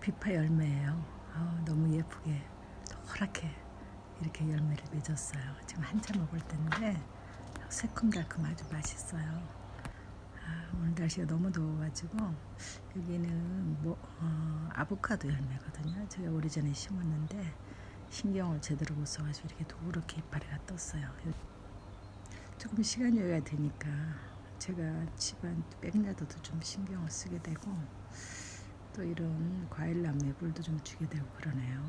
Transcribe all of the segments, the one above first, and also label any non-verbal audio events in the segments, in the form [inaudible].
비파 열매예요. 아, 너무 예쁘게 노랗게 이렇게 열매를 맺었어요. 지금 한참 먹을 때인데 새콤달콤 아주 맛있어요. 아, 오늘 날씨가 너무 더워가지고 여기는 뭐 어, 아보카도 열매거든요. 제가 오래전에 심었는데 신경을 제대로 못 써가지고 이렇게 노랗게 이파리가 떴어요. 조금 시간이 여야 되니까 제가 집안 백야도도 좀 신경을 쓰게 되고 또 이런 과일나무에 물도 좀 주게 되고 그러네요.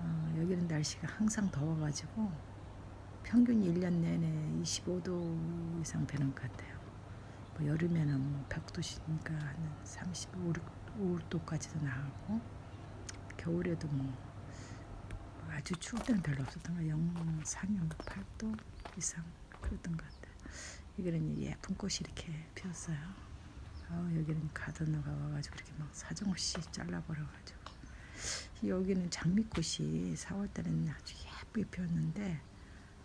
어, 여기는 날씨가 항상 더워가지고 평균 1년 내내 25도 이상 되는 것 같아요. 뭐 여름에는 뭐 100도시니까 한 35, 5도까지도 나가고 겨울에도 뭐 아주 추울 때는 별로 없었던 거 영상 상영 8도 이상 그랬던 것 같아요. 여기는 예쁜 꽃이 이렇게 피었어요. 어, 여기는 가드너가 와가지고 이렇게 막 사정없이 잘라버려가지고. 여기는 장미꽃이 4월 달에는 아주 예쁘게 피었는데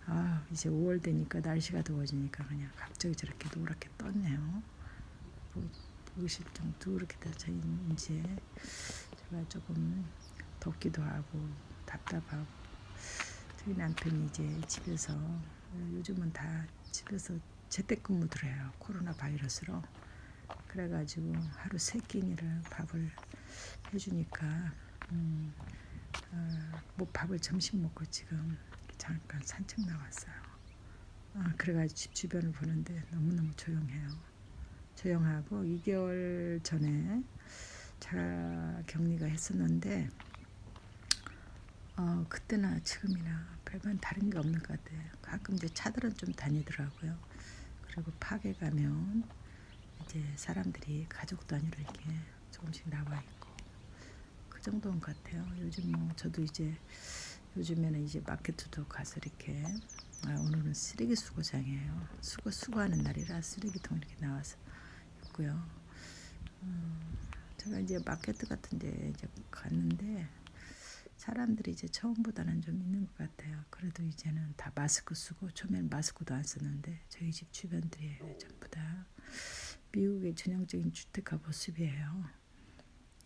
아 이제 5월 되니까 날씨가 더워지니까 그냥 갑자기 저렇게 노랗게 떴네요. 보- 보실 정도 이렇게 돼서 이제 제가 조금 덥기도 하고 답답하고. 저희 남편이 이제 집에서 요즘은 다 집에서 재택근무들 해요. 코로나 바이러스로 그래가지고 하루 세 끼니를 밥을 해주니까 음, 어, 뭐 밥을 점심 먹고 지금 잠깐 산책 나왔어요. 아, 그래가지고 집 주변을 보는데 너무너무 조용해요. 조용하고 2개월 전에 자가 격리가 했었는데 어, 그때나 지금이나 별반 다른 게 없는 것 같아요. 가끔 이제 차들은 좀 다니더라고요. 그리고 파괴 가면 이제 사람들이 가족 단위로 이렇게 조금씩 나와 있고 그 정도인 것 같아요. 요즘 뭐 저도 이제 요즘에는 이제 마켓도 가서 이렇게 아, 오늘은 쓰레기 수거장이에요. 수거 수거하는 날이라 쓰레기통 이렇게 나와서 있고요. 음, 제가 이제 마켓 같은데 이제 갔는데 사람들이 이제 처음보다는 좀 있는 것 같아요. 그래도 이제는 다 마스크 쓰고 처음에는 마스크도 안 썼는데 저희 집 주변들이에요. 전부 다 미국의 전형적인 주택가 모습이에요.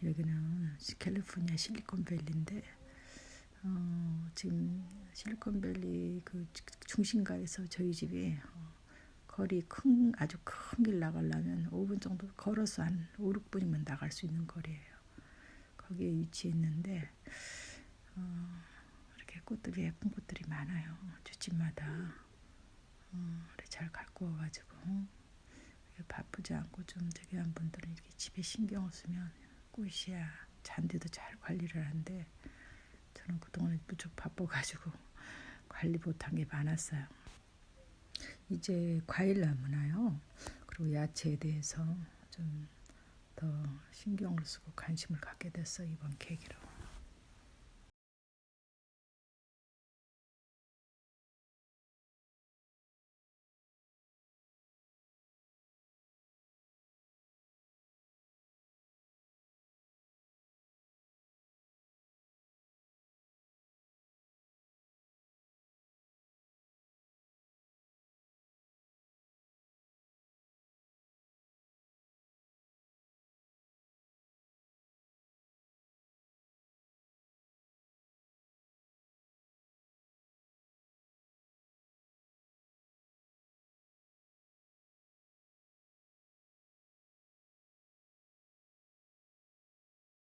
여기는 캘리포니아 실리콘밸리인데 어, 지금 실리콘밸리 그 중심가에서 저희 집이 어, 거리 큰 아주 큰 길 나가려면 5분 정도 걸어서 한 5, 6분이면 나갈 수 있는 거리예요. 거기에 위치해 있는데 어, 이렇게 꽃들이 예쁜 꽃들이 많아요. 주집마다 어, 잘 갖고 와가지고 바쁘지 않고 좀 되게 한 분들은 이렇게 집에 신경을 쓰면 꽃이야 잔디도 잘 관리를 하는데 저는 그동안에 무척 바빠가지고 [laughs] 관리 못한 게 많았어요. 이제 과일 나무나요. 그리고 야채에 대해서 좀 더 신경을 쓰고 관심을 갖게 됐어 이번 계기로.